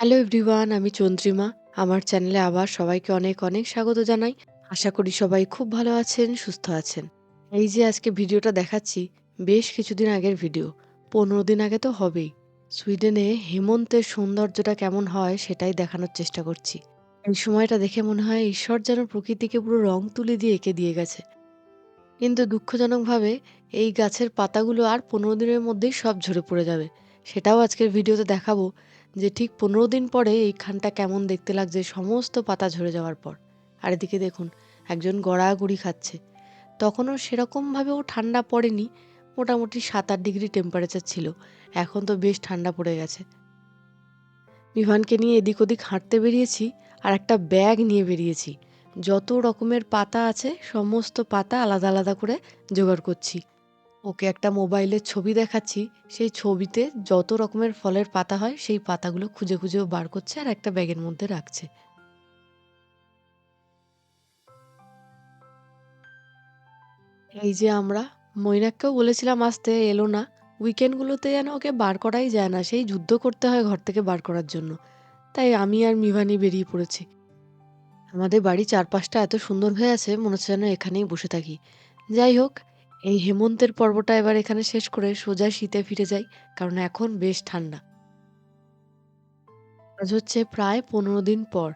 Hello everyone, আমি চন্দ্রিমা। আমার চ্যানেলে আবার সবাইকে অনেক অনেক স্বাগত জানাই। আশা করি সবাই খুব ভালো আছেন, সুস্থ আছেন। এই যে আজকে ভিডিওটা দেখাচ্ছি, বেশ কিছুদিন আগের ভিডিও। পনেরো দিন আগে তো হবেই। সুইডেনে হেমন্তের সৌন্দর্যটা কেমন হয় সেটাই দেখানোর চেষ্টা করছি। এই সময়টা দেখে মনে হয় ঈশ্বর যেন প্রকৃতিকে পুরো রং তুলি দিয়ে এঁকে দিয়ে গেছে। কিন্তু দুঃখজনকভাবে এই গাছের পাতাগুলো আর পনেরো দিনের মধ্যেই সব ঝরে পড়ে যাবে। সেটাও আজকের ভিডিওতে দেখাবো যে ঠিক পনেরো দিন পরে এইখানটা কেমন দেখতে লাগছে সমস্ত পাতা ঝরে যাওয়ার পর। আর এদিকে দেখুন, একজন গড়াগড়ি খাচ্ছে। তখনও সেরকমভাবেও ঠান্ডা পড়েনি, মোটামুটি সাত আট ডিগ্রি টেম্পারেচার ছিল। এখন তো বেশ ঠান্ডা পড়ে গেছে। বিমানকে নিয়ে এদিক ওদিক হাঁটতে বেরিয়েছি আর একটা ব্যাগ নিয়ে বেরিয়েছি। যত রকমের পাতা আছে, সমস্ত পাতা আলাদা আলাদা করে জোগাড় করছি। ওকে একটা মোবাইলের ছবি দেখাচ্ছি, সেই ছবিতে যত রকমের ফলের পাতা হয়, সেই পাতাগুলো খুঁজে খুঁজেও বার করছে আর একটা ব্যাগের মধ্যে রাখছে। এই যে আমরা, মৈনাককেও বলেছিলাম আসতে, এলো না। উইকেন্ডগুলোতে যেন ওকে বার করাই যায় না, সেই যুদ্ধ করতে হয় ঘর থেকে বার করার জন্য। তাই আমি আর মিভানি বেরিয়ে পড়েছি। আমাদের বাড়ি চারপাশটা এত সুন্দর হয়ে আছে, মনে হচ্ছে যেন এখানেই বসে থাকি। যাই হোক এই হেমন্তের পর্বটা এবার এখানে শেষ করে সোজা শীতে ফিরে যাই, কারণ এখন বেশ ঠান্ডা। আজ হচ্ছে প্রায় পনেরো দিন পর।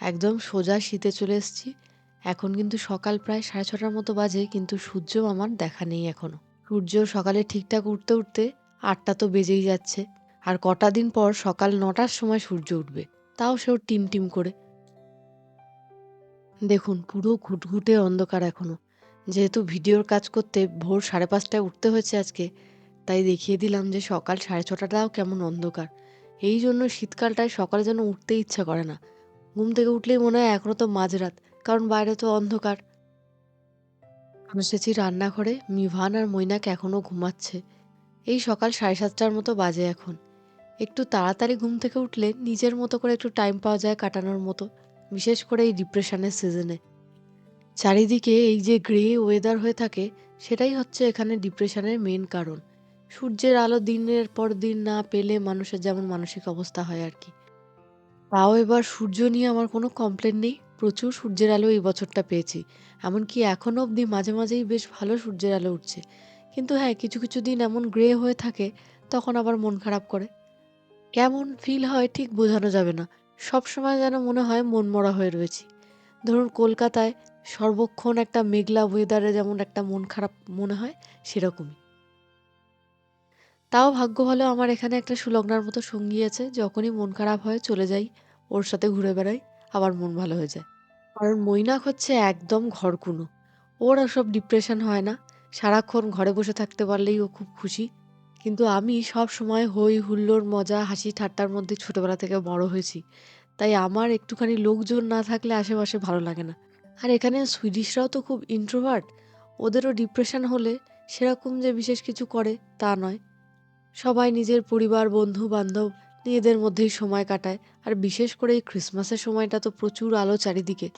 একদম সোজা শীতে চলে এসেছি। এখন কিন্তু সকাল প্রায় সাড়ে ছটার মতো বাজে, কিন্তু সূর্য আমার দেখা নেই এখনও। সূর্য সকালে ঠিকঠাক উঠতে উঠতে আটটা তো বেজেই যাচ্ছে। আর কটা দিন পর সকাল নটার সময় সূর্য উঠবে। তাও সেও টিম টিম করে। দেখুন, পুরো ঘুটঘুটে অন্ধকার এখনও। যেহেতু ভিডিওর কাজ করতে ভোর সাড়ে পাঁচটায় উঠতে হয়েছে আজকে, তাই দেখিয়ে দিলাম যে সকাল সাড়ে ছটাটাও কেমন অন্ধকার। এই জন্য শীতকালটায় সকালে যেন উঠতে ইচ্ছা করে না। ঘুম থেকে উঠলেই মনে হয় এখনও তো মাঝরাত, কারণ বাইরে তো অন্ধকার। আমি এসেছি রান্নাঘরে মিভান আর মৈনাক এখনও ঘুমাচ্ছে। এই সকাল সাড়ে সাতটার মতো বাজে এখন। একটু তাড়াতাড়ি ঘুম থেকে উঠলে নিজের মতো করে একটু টাইম পাওয়া যায় কাটানোর মতো, বিশেষ করে এই ডিপ্রেশনের সিজনে চারিদিকে এই যে গ্রে ওয়েদার হয়ে থাকে, সেটাই হচ্ছে এখানে ডিপ্রেশনের মেন কারণ। সূর্যের আলো দিনের পর দিন না পেলে মানুষের যেমন মানসিক অবস্থা হয় আর কি। তাও এবার সূর্য নিয়ে আমার কোনো কমপ্লেন নেই। প্রচুর সূর্যের আলো এই বছরটা পেয়েছি। এমনকি এখনও অবধি মাঝে মাঝেই বেশ ভালো সূর্যের আলো উঠছে। কিন্তু হ্যাঁ কিছু কিছু দিন এমন গ্রে হয়ে থাকে, তখন আবার মন খারাপ করে। কেমন ফিল হয় ঠিক বোঝানো যাবে না। সব সময় যেন মনে হয় মনমরা হয়ে রয়েছি। ধরুন কলকাতায় সর্বক্ষণ একটা মেঘলা ওয়েদারে যেমন একটা মন খারাপ মনে হয়, সেরকমই। তাও ভাগ্য ভালো আমার এখানে একটা সুলগ্নার মতো সঙ্গী আছে, যখনই মন খারাপ হয় চলে যাই, ওর সাথে ঘুরে বেড়াই, আবার মন ভালো হয়ে যায়। কারণ মৈনাক হচ্ছে একদম ঘরকুনো। ওর সব ডিপ্রেশন হয় না, সারাক্ষণ ঘরে বসে থাকতে পারলেই ও খুব খুশি। কিন্তু আমি সব সময় হই, হুল্লোড়, মজা, হাসি, ঠাট্টার মধ্যে ছোটবেলা থেকে বড় হয়েছি। তাই আমার একটুখানি লোকজন না থাকলে আশেপাশে ভালো লাগে না। আর এখানে সুইডিশরাও তো খুব ইন্ট্রোভার্ট ওদেরও ডিপ্রেশন হলে সেরকম যে বিশেষ কিছু করে তা নয়। সবাই নিজের পরিবার, বন্ধু, বান্ধব নিজেদের মধ্যেই সময় কাটায়, আর বিশেষ করে এই ক্রিসমাসের সময়টা তো প্রচুর আলো চারিদিকে।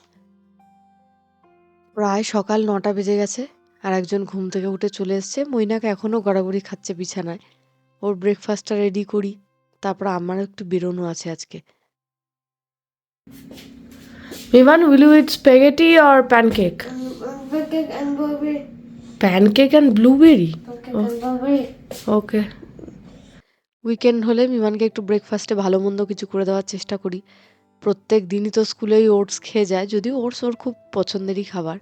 প্রায় সকাল নটা বেজে গেছে, আর একজন ঘুম থেকে উঠে চলে এসছে। মইনাকে এখনও গড়াগড়ি খাচ্ছে বিছানায়। ওর ব্রেকফাস্টটা রেডি করি, তারপর আমার একটু বেরোনো আছে আজকে। Vivan, will you eat spaghetti or pancake? Um, Pancake and blueberry. Pancake and blueberry. Pancake and blueberry. Okay. Weekend হলে বিমানকে একটু ব্রেকফাস্টে ভালো মন্দ কিছু করে দেওয়ার চেষ্টা করি প্রত্যেক দিনই তো স্কুলেই ওটস খেয়ে যায় যদিও ওটস ওর খুব পছন্দেরই খাবার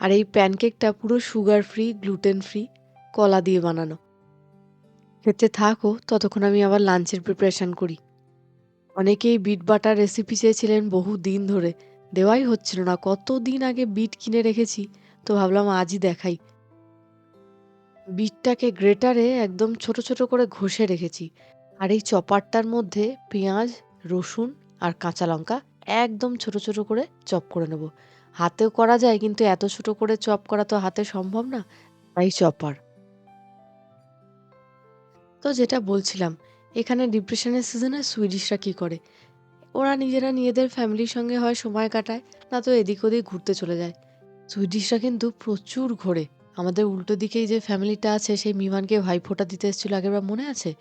আর এই প্যানকেকটা পুরো সুগার ফ্রি গ্লুটেন ফ্রি কলা দিয়ে বানানো খেতে থাকো ততক্ষণ আমি আবার লাঞ্চের প্রিপারেশন করি অনেকেই বিট বাটার রেসিপি চেয়েছিলেন বহু দিন ধরে। দেওয়াই হচ্ছিল না কত দিন আগে বিট কিনে রেখেছি? তো ভাবলাম আজই দেখাই। বিটটাকে গ্রেটারে একদম ছোট ছোট করে ঘষে রেখেছি। আর এই চপারটার মধ্যে পেঁয়াজ, রসুন আর কাঁচা লঙ্কা একদম ছোট ছোট করে চপ করে নেব। হাতেও করা যায়, কিন্তু এত ছোট করে চপ করা তো হাতে সম্ভব না। তাই চপার। তো যেটা বলছিলাম এখানে ডিপ্রেশনের সিজনে সুইডিশরা কি করে? ওরা নিজেরা নিজেদের ফ্যামিলির সঙ্গে হয় সময় কাটায়, না তো এদিক ওদিক ঘুরতে চলে যায়। সুইডিশরা কিন্তু প্রচুর ঘোরে। আমাদের উল্টো দিকেই যে ফ্যামিলিটা আছে, সেই মিমানকে ভাইফোঁটা দিতে এসেছিল আগেরবার মনে আছে?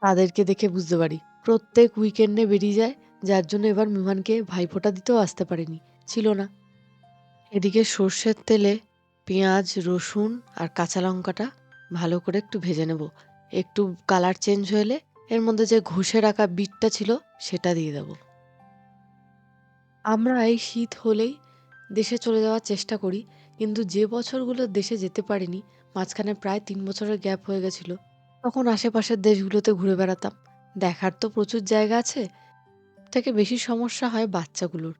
তাদেরকে দেখে বুঝতে পারি। প্রত্যেক উইকেন্ডে বেরিয়ে যায়, যার জন্য এবার মিমানকে ভাইফোঁটা দিতেও আসতে পারেনি। ছিল না। এদিকে সর্ষের তেলে পেঁয়াজ, রসুন আর কাঁচা লঙ্কাটা ভালো করে একটু ভেজে নেব। একটু কালার চেঞ্জ হলে এর মধ্যে যে ঘষে রাখা বিটটা ছিল, সেটা দিয়ে দেব। আমরা এই শীত হলেই দেশে চলে যাওয়ার চেষ্টা করি, কিন্তু যে বছরগুলো দেশে যেতে পারিনি, মাঝখানে প্রায় তিন বছরের গ্যাপ হয়ে গেছিল। তখন আশেপাশের দেশগুলোতে ঘুরে বেড়াতাম। দেখার তো প্রচুর জায়গা আছে। থেকে বেশি সমস্যা হয় বাচ্চাগুলোর।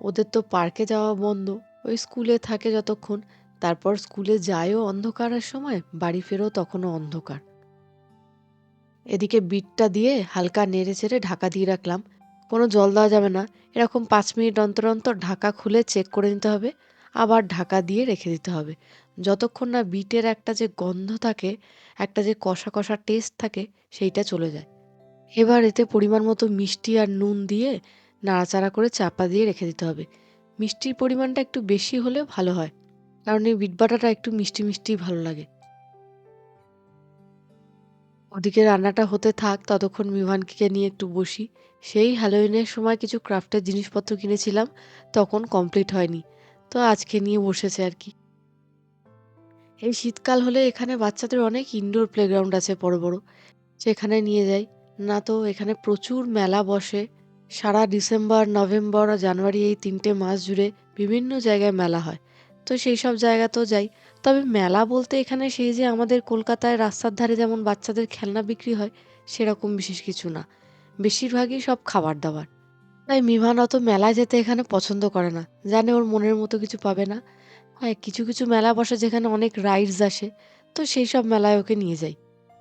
ওদের তো পার্কে যাওয়া বন্ধ। ওই স্কুলে থাকে যতক্ষণ, তারপর স্কুলে যায়ও অন্ধকারের সময়, বাড়ি ফেরো তখনও অন্ধকার। এদিকে বিটটা দিয়ে হালকা নেড়ে চেড়ে ঢাকা দিয়ে রাখলাম। কোনো জল দেওয়া যাবে না। এরকম পাঁচ মিনিট অন্তর অন্তর ঢাকা খুলে চেক করে নিতে হবে। আবার ঢাকা দিয়ে রেখে দিতে হবে। যতক্ষণ না বিটের একটা যে গন্ধ থাকে, একটা যে কষা কষা টেস্ট থাকে, সেইটা চলে যায়। এবার এতে পরিমাণ মতো মিষ্টি আর নুন দিয়ে নাড়াচাড়া করে চাপা দিয়ে রেখে দিতে হবে। মিষ্টির পরিমাণটা একটু বেশি হলে ভালো হয়, কারণ এই বিট বাটাটা একটু মিষ্টি মিষ্টি ভালো লাগে। ওদিকে রান্নাটা হতে থাক, ততক্ষণ মিভানকে নিয়ে একটু বসি। সেই হ্যালোইনের সময় কিছু ক্রাফটের জিনিসপত্র কিনেছিলাম, তখন কমপ্লিট হয়নি। তো আজকে নিয়ে বসেছে আর কি। এই শীতকাল হলে এখানে বাচ্চাদের অনেক ইনডোর প্লেগ্রাউন্ড আছে বড় বড়। সেখানে নিয়ে যাই। না তো, এখানে প্রচুর মেলা বসে। সারা ডিসেম্বর নভেম্বর আর জানুয়ারি এই তিনটে মাস জুড়ে বিভিন্ন জায়গায় মেলা হয়। তো সেই সব জায়গাতেও যাই। তবে মেলা বলতে এখানে সেই যে আমাদের কলকাতায় রাস্তার ধারে যেমন বাচ্চাদের খেলনা বিক্রি হয়, সেরকম বিশেষ কিছু না। বেশিরভাগই সব খাবার দাবার তাই মিভান অত মেলায় যেতে এখানে পছন্দ করে না। জানে ওর মনের মতো কিছু পাবে না। হ্যাঁ কিছু কিছু মেলা বসে যেখানে অনেক রাইডস আসে, তো সেই সব মেলায় ওকে নিয়ে যাই।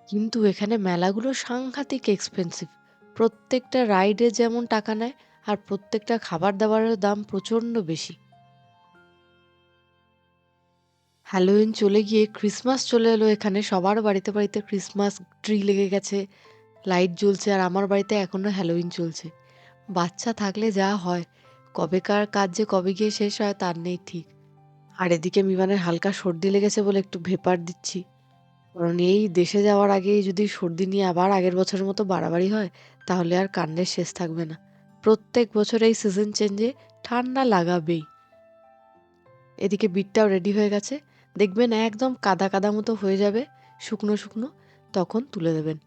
কিন্তু এখানে মেলাগুলো সাংঘাতিক এক্সপেন্সিভ প্রত্যেকটা রাইডে যেমন টাকা নেয়, আর প্রত্যেকটা খাবার দাবারের দাম প্রচণ্ড বেশি। হ্যালোইন চলে গিয়ে ক্রিসমাস চলে এলো এখানে। সবার বাড়িতে বাড়িতে ক্রিসমাস ট্রি লেগে গেছে লাইট জ্বলছে আর আমার বাড়িতে এখনও হ্যালোইন চলছে। বাচ্চা থাকলে যা হয়, কবেকার কাজ যে কবে গিয়ে শেষ হয় তার নেই ঠিক। আর এদিকে মিমানের হালকা সর্দি লেগেছে বলে একটু ভেপার দিচ্ছি। কারণ এই দেশে যাওয়ার আগেই যদি সর্দি নিয়ে আবার আগের বছরের মতো বাড়াবাড়ি হয়, তাহলে আর কান্নের শেষ থাকবে না। প্রত্যেক বছর এই সিজন চেঞ্জে ঠান্ডা লাগাবেই। এদিকে বিটটাও রেডি হয়ে গেছে। দেখবেন একদম কাদা কাদা মতো হয়ে যাবে, শুকনো শুকনো, তখন তুলে দেবেন।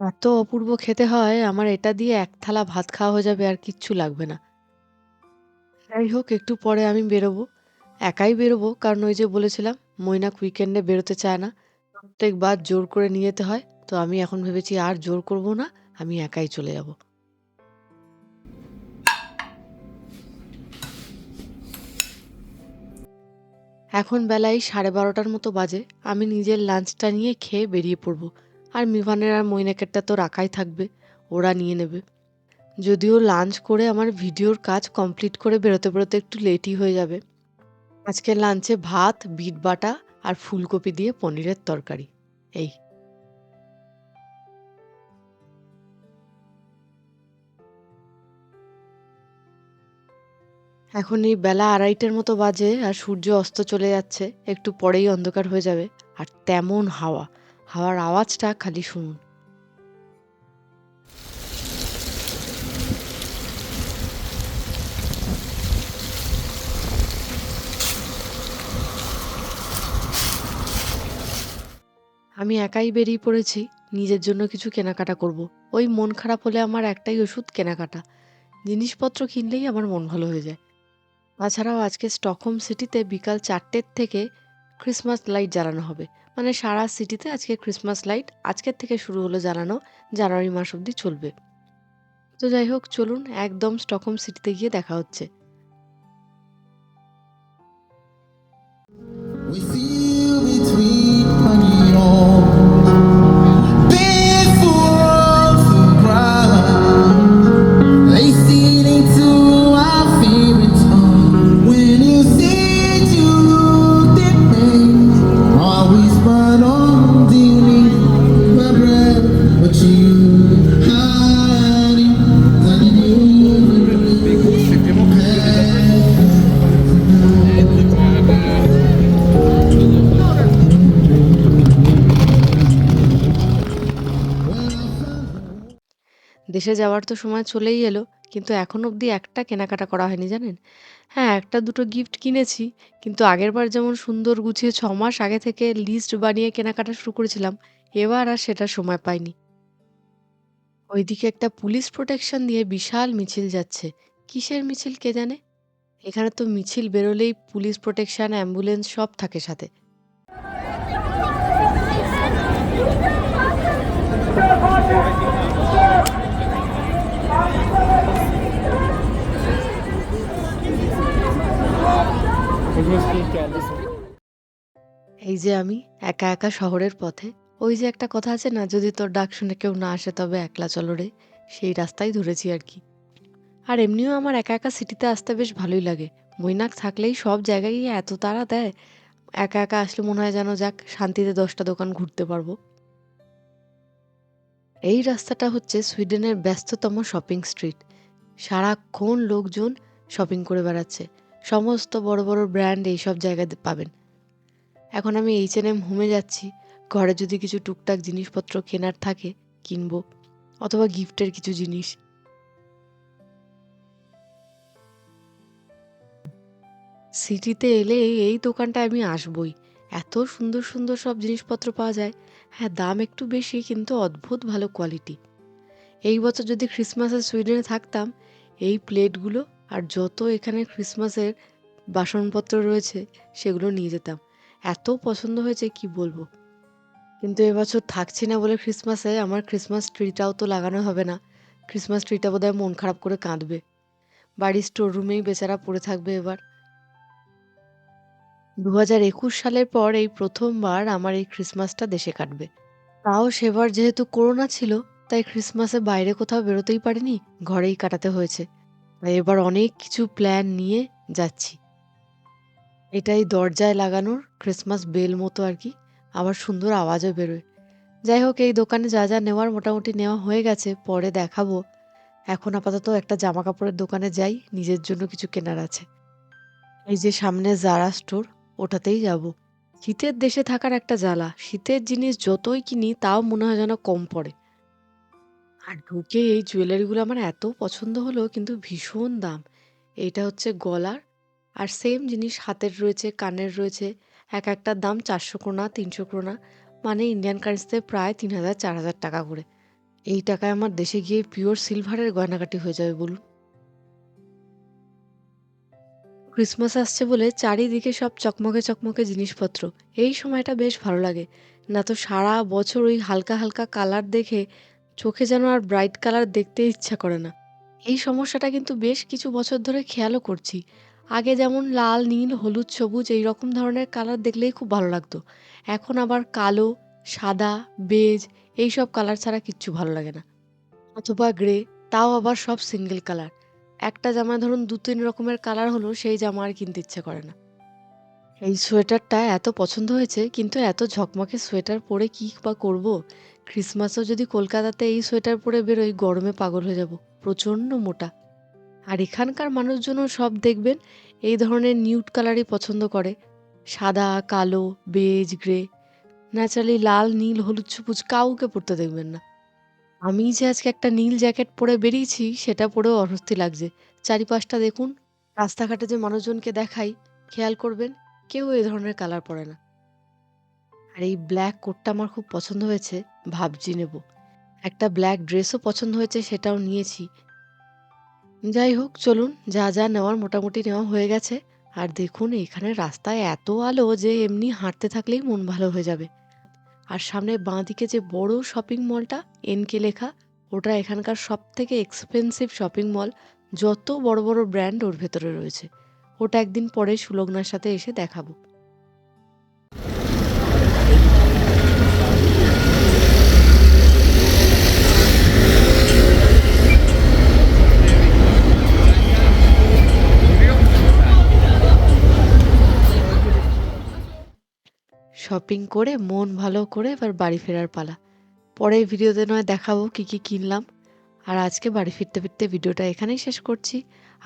এত অপূর্ব খেতে হয়, আমার এটা দিয়ে এক থালা ভাত খাওয়া হয়ে যাবে আর কিচ্ছু লাগবে না। যাই হোক, একটু পরে আমি বেরোবো। একাই বেরোবো, কারণ ওই যে বলেছিলাম মৈনাক উইকেন্ডে বেরোতে চায় না। প্রত্যেকবার জোর করে নিয়ে যেতে হয়, তো আমি এখন ভেবেছি আর জোর করব না, আমি একাই চলে যাব। এখন বেলায় সাড়ে বারোটার মতো বাজে, আমি নিজের লাঞ্চটা নিয়ে খেয়ে বেরিয়ে পড়ব। আর মিভানের আর মৈনাকেরটা তো রাখাই থাকবে, ওরা নিয়ে নেবে। যদিও লাঞ্চ করে আমার ভিডিওর কাজ কমপ্লিট করে বেরোতে বেরোতে একটু লেটই হয়ে যাবে। আজকের লাঞ্চে ভাত, বিট বাটা আর ফুলকপি দিয়ে পনিরের তরকারি। এই। এখন এই বেলা আড়াইটের মতো বাজে আর সূর্য অস্ত চলে যাচ্ছে, একটু পরেই অন্ধকার হয়ে যাবে। আর তেমন হাওয়া, হাওয়ার আওয়াজটা খালি শুনুন। আমি একাই বেরিয়ে পড়েছি, নিজের জন্য কিছু কেনাকাটা করব। ওই মন খারাপ হলে আমার একটাই ওষুধ কেনাকাটা। জিনিসপত্র কিনলেই আমার মন ভালো হয়ে যায়। তাছাড়াও আজকে স্টকহোম সিটিতে বিকাল চারটের থেকে ক্রিসমাস লাইট জ্বালানো হবে। মানে সারা সিটিতে আজকে ক্রিসমাস লাইট আজকের থেকে শুরু হলো জ্বালানো, জানুয়ারি মাস অবধি চলবে। তো যাই হোক, চলুন একদম স্টকহোম সিটিতে গিয়ে দেখা হচ্ছে। We feel দেশে যাওয়ার তো সময় চলেই এলো, কিন্তু এখন অবধি একটা কেনাকাটা করা হয়নি জানেন? হ্যাঁ একটা দুটো গিফট কিনেছি, কিন্তু আগেরবার যেমন সুন্দর গুছিয়ে ছ মাস আগে থেকে লিস্ট বানিয়ে কেনাকাটা শুরু করেছিলাম, এবার আর সেটা সময় পাইনি। ওইদিকে একটা পুলিশ প্রোটেকশন দিয়ে বিশাল মিছিল যাচ্ছে। কিসের মিছিল কে জানে? এখানে তো মিছিল বেরোলেই পুলিশ প্রোটেকশন অ্যাম্বুলেন্স সব থাকে সাথে। এই যে আমি একা একা শহরের পথে, ওই যে একটা কথা আছে না, যদি তোর ডাক শুনে কেউ না আসে তবে একলা চলো রে, সেই রাস্তাই ধরেছি আর কি। আর এমনিও আমার একা একা সিটিতে আসতে বেশ ভালোই লাগে। মৈনাক থাকলেই সব জায়গায় এত তাড়া দেয়। একা একা আসলে মনে হয় যেন যাক, শান্তিতে দশটা দোকান ঘুরতে পারব। এই রাস্তাটা হচ্ছে সুইডেনের ব্যস্ততম শপিং স্ট্রিট। সারাক্ষণ লোকজন শপিং করে বেড়াচ্ছে। সমস্ত বড় বড় ব্র্যান্ড এইসব জায়গায় পাবেন। এখন আমি এইচ এন এম হোমে যাচ্ছি। ঘরে যদি কিছু টুকটাক জিনিসপত্র কেনার থাকে, কিনবো, অথবা গিফটের কিছু জিনিস। সিটিতে এলে এই দোকানটায় আমি আসবই। এত সুন্দর সুন্দর সব জিনিসপত্র পাওয়া যায়। হ্যাঁ দাম একটু বেশি, কিন্তু অদ্ভুত ভালো কোয়ালিটি এই বছর যদি ক্রিসমাসে সুইডেনে থাকতাম, এই প্লেটগুলো আর যত এখানে ক্রিসমাসের বাসনপত্র রয়েছে, সেগুলো নিয়ে যেতাম। এত পছন্দ হয়েছে, কি বলব? কিন্তু এবছর থাকছি না বলে ক্রিসমাসে আমার ক্রিসমাস ট্রিটাও তো লাগানো হবে না। ক্রিসমাস ট্রিটা বোধহয় মন খারাপ করে কাঁদবে। বাড়ির স্টোর রুমেই বেচারা পড়ে থাকবে এবার। দু হাজার একুশ সালের পর এই প্রথমবার আমার এই ক্রিসমাসটা দেশে কাটবে। তাও সেবার যেহেতু করোনা ছিল, তাই ক্রিসমাসে বাইরে কোথাও বেরোতেই পারিনি, ঘরেই কাটাতে হয়েছে। তাই এবার অনেক কিছু প্ল্যান নিয়ে যাচ্ছি। এটাই দরজায় লাগানোর ক্রিসমাস বেল মতো আর কি। আবার সুন্দর আওয়াজও বেরোয়। যাই হোক, এই দোকানে যা যা নেওয়ার মোটামুটি নেওয়া হয়ে গেছে, পরে দেখাবো। এখন আপাতত একটা জামা কাপড়ের দোকানে যাই, নিজের জন্য কিছু কেনার আছে। এই যে সামনে জারা স্টোর ওটাতেই যাব। শীতের দেশে থাকার একটা জ্বালা। শীতের জিনিস যতই কিনি, তাও মনে হয় যেন কম পড়ে। আর ঢুকে এই জুয়েলারিগুলো আমার এত পছন্দ হলো, কিন্তু ভীষণ দাম। এইটা হচ্ছে গলার, আর সেম জিনিস হাতের রয়েছে, কানের রয়েছে। এক একটার দাম চারশো ক্রোনা, তিনশো ক্রোনা মানে ইন্ডিয়ান কারেন্সিতে প্রায় তিন হাজার, চার হাজার টাকা করে। এই টাকায় আমার দেশে গিয়ে পিওর সিলভারের গয়নাকাটি হয়ে যাবে, বলুন। ক্রিসমাস আসছে বলে চারিদিকে সব চকমকে চকমকে জিনিসপত্র। এই সময়টা বেশ ভালো লাগে। না তো সারা বছর ওই হালকা হালকা কালার দেখে চোখে যেন আর ব্রাইট কালার দেখতে ইচ্ছা করে না। এই সমস্যাটা কিন্তু বেশ কিছু বছর ধরে খেয়ালও করছি। আগে যেমন লাল, নীল, হলুদ, সবুজ এই রকম ধরনের কালার দেখলেই খুব ভালো লাগতো। এখন আবার কালো, সাদা বেজ এই সব কালার ছাড়া কিচ্ছু ভালো লাগে না। অথবা গ্রে তাও আবার সব সিঙ্গেল কালার একটা জামায় ধরুন দু তিন রকমের কালার হলো সেই জামা আর কিনতে ইচ্ছে করে না। এই সোয়েটারটা এত পছন্দ হয়েছে, কিন্তু এত ঝকমকে সোয়েটার পরে কি বা করব? ক্রিসমাসও যদি কলকাতাতে এই সোয়েটার পরে বেরোই, গরমে পাগল হয়ে যাব, প্রচণ্ড মোটা। আর এখানকার মানুষজনও সব দেখবেন, এই ধরনের নিউট কালারই পছন্দ করে। সাদা, কালো, বেজ, গ্রে, ন্যাচারালি লাল, নীল, হলুদ, সবুজ, কাউকে পরতে দেখবেন না। আমি যে আজকে একটা নীল জ্যাকেট পরে বেরিয়েছি, সেটা পরেও অস্বস্তি লাগছে। চারিপাশটা দেখুন, রাস্তাঘাটে যে মানুষজনকে দেখাই, খেয়াল করবেন কেউ এই ধরনের কালার পরে না। আর এই ব্ল্যাক কোটটা আমার খুব পছন্দ হয়েছে, ভাবছি নেব। একটা ব্ল্যাক ড্রেসও পছন্দ হয়েছে, সেটাও নিয়েছি। যাই হোক, চলুন, যা যা নেওয়ার মোটামুটি নেওয়া হয়ে গেছে। আর দেখুন, এখানে রাস্তায় এত আলো যে এমনি হাঁটতে থাকলেই মন ভালো হয়ে যাবে। আর সামনে বাঁ দিকে যে বড় শপিং মলটা এনকে লেখা, ওটা এখানকার সব থেকে এক্সপেন্সিভ শপিং মল যত বড় বড় ব্র্যান্ড ওর ভেতরে রয়েছে। ওটা একদিন পরে সুলগ্নার সাথে এসে দেখাবো। শপিং করে, মন ভালো করে এবার বাড়ি ফেরার পালা। পরের ভিডিওতে নয় দেখাবো কি কি কিনলাম। আর আজকে বাড়ি ফিরতে ফিরতে ভিডিওটা এখানেই শেষ করছি।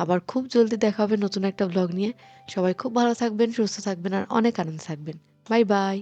আবার খুব জলদি দেখা হবে নতুন একটা ব্লগ নিয়ে। সবাই খুব ভালো থাকবেন, সুস্থ থাকবেন, আর অনেক আনন্দ থাকবেন। Bye bye